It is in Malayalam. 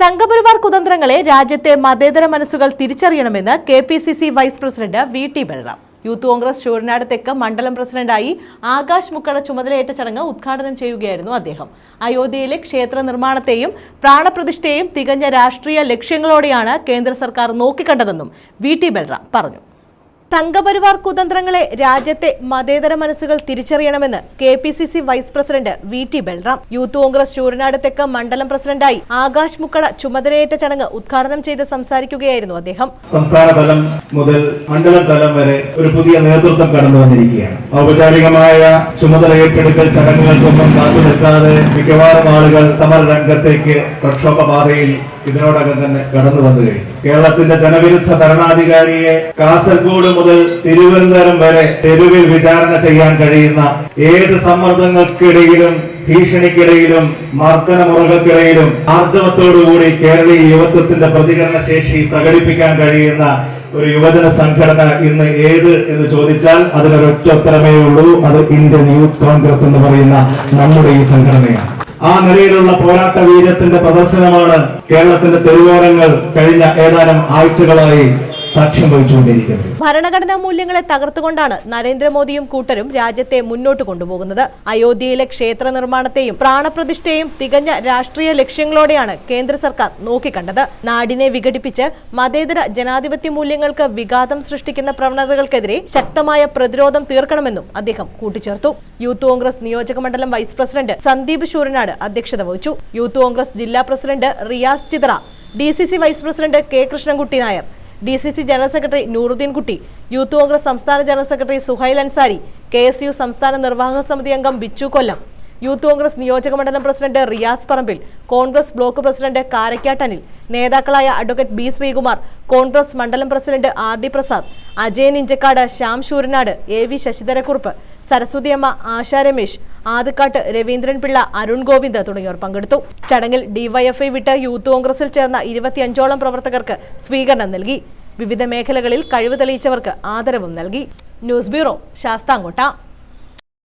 സംഘപരിവാർ കുതന്ത്രങ്ങളെ രാജ്യത്തെ മതേതര മനസ്സുകൾ തിരിച്ചറിയണമെന്ന് K P C C vice president V T Balram. Youth Congress Chooranad തെക്ക് മണ്ഡലം പ്രസിഡന്റായി ആകാശ് മുക്കട ചുമതലയേറ്റ ചടങ്ങ് ഉദ്ഘാടനം ചെയ്യുകയായിരുന്നു അദ്ദേഹം. അയോധ്യയിലെ ക്ഷേത്ര നിർമ്മാണത്തെയും പ്രാണപ്രതിഷ്ഠയെയും തികഞ്ഞ രാഷ്ട്രീയ ലക്ഷ്യങ്ങളോടെയാണ് കേന്ദ്ര സർക്കാർ നോക്കിക്കണ്ടതെന്നും വി ടി ബൽറാം പറഞ്ഞു. സംഘപരിവാർ കുതന്ത്രങ്ങളെ രാജ്യത്തെ മതേതര മനസ്സുകൾ തിരിച്ചറിയണമെന്ന് K P C C vice president V T Balram. Youth Congress Chooranad തെക്ക് മണ്ഡലം പ്രസിഡന്റായി ആകാശ് മുക്കട ചുമതലയേറ്റ ചടങ്ങ് ഉദ്ഘാടനം ചെയ്ത് സംസാരിക്കുകയായിരുന്നു അദ്ദേഹം. സംസ്ഥാന തലം മുതൽ മണ്ഡല തലം വരെ ഒരു പുതിയ നേതൃത്വം കടന്നു വന്നിരിക്കുകയാണ് ഔപചാരികമായ ചുമതല ഏറ്റെടുക്കൽ ചടങ്ങുകൾക്കൊന്നും കാത്തു നിൽക്കാതെ മിക്കവാറും ആളുകൾ സമര രംഗത്തേക്ക് പ്രക്ഷോഭ പാതയിൽ ഇതിനോടകം തന്നെ കടന്നു വന്നു കഴിഞ്ഞു. കേരളത്തിന്റെ ജനവിരുദ്ധ ഭരണാധികാരിയെ കാസർഗോഡ് മുതൽ തിരുവനന്തപുരം വരെ തെരുവിൽ വിചാരണ ചെയ്യാൻ കഴിയുന്ന ഏത് സമ്മർദ്ദങ്ങൾക്കിടയിലും ഭീഷണിക്കിടയിലും മർദ്ദനമുറകൾക്കിടയിലും ആർജവത്തോടുകൂടി കേരളീയ യുവത്വത്തിന്റെ പ്രതികരണ ശേഷി പ്രകടിപ്പിക്കാൻ കഴിയുന്ന ഒരു യുവജന സംഘടന ഇന്ന് ഏത് എന്ന് ചോദിച്ചാൽ അതിനൊരൊറ്റ ഉത്തരമേ ഉള്ളൂ. അത് ഇന്ത്യൻ യൂത്ത് കോൺഗ്രസ് എന്ന് പറയുന്ന നമ്മുടെ ഈ സംഘടനയാണ്. ആ നിലയിലുള്ള പോരാട്ട വീര്യത്തിന്റെ പ്രദർശനമാണ് കേരളത്തിന്റെ തെരുവോരങ്ങൾ കഴിഞ്ഞ ഏതാനും ആഴ്ചകളായി സാക്ഷ്യം വഹിച്ചുകൊണ്ടിരിക്കുന്നത്. ഭരണഘടനാ മൂല്യങ്ങളെ തകർത്തുകൊണ്ടാണ് നരേന്ദ്രമോദിയും കൂട്ടരും രാജ്യത്തെ മുന്നോട്ട് കൊണ്ടുപോകുന്നത്. അയോധ്യയിലെ ക്ഷേത്ര നിർമ്മാണത്തെയും പ്രാണപ്രതിഷ്ഠയും തികഞ്ഞ രാഷ്ട്രീയ ലക്ഷ്യങ്ങളോടെയാണ് കേന്ദ്ര സർക്കാർ നോക്കിക്കണ്ടത്. നാടിനെ വിഘടിപ്പിച്ച് മതേതര ജനാധിപത്യ മൂല്യങ്ങൾക്ക് വിഘാതം സൃഷ്ടിക്കുന്ന പ്രവണതകൾക്കെതിരെ ശക്തമായ പ്രതിരോധം തീർക്കണമെന്നും അദ്ദേഹം കൂട്ടിച്ചേർത്തു. യൂത്ത് കോൺഗ്രസ് നിയോജക മണ്ഡലം വൈസ് പ്രസിഡന്റ് സന്ദീപ് ശൂരനാട് അധ്യക്ഷത വഹിച്ചു. യൂത്ത് കോൺഗ്രസ് ജില്ലാ president Riyas Chithra D vice president K Krishnankutty Nair D C C general secretary Nooruddeen Kutty youth Congress സംസ്ഥാന general secretary Suhail Ansari K S U സംസ്ഥാന നിർവാഹക സമിതി അംഗം ബിച്ചു കൊല്ലം യൂത്ത് കോൺഗ്രസ് നിയോജക മണ്ഡലം president Riyas Parambil Congress block president കാരക്കാട്ടനിൽ നേതാക്കളായ അഡ്വക്കേറ്റ് ബി ശ്രീകുമാർ കോൺഗ്രസ് മണ്ഡലം president R D Prasad Ajayan Inchakkad Shyam Sooranad A V Sasidharakurup Saraswathiamma Asha Ramesh Adikkattu Raveendran Pillai Arun Govind തുടങ്ങിയവർ പങ്കെടുത്തു. ചടങ്ങിൽ ഡിവൈഎഫ്ഐ വിട്ട് യൂത്ത് കോൺഗ്രസിൽ ചേർന്ന ഇരുപത്തിയഞ്ചോളം പ്രവർത്തകർക്ക് സ്വീകരണം നൽകി. വിവിധ മേഖലകളിൽ കഴിവ് തെളിയിച്ചവർക്ക് ആദരവും നൽകി. News bureau Sasthamkotta.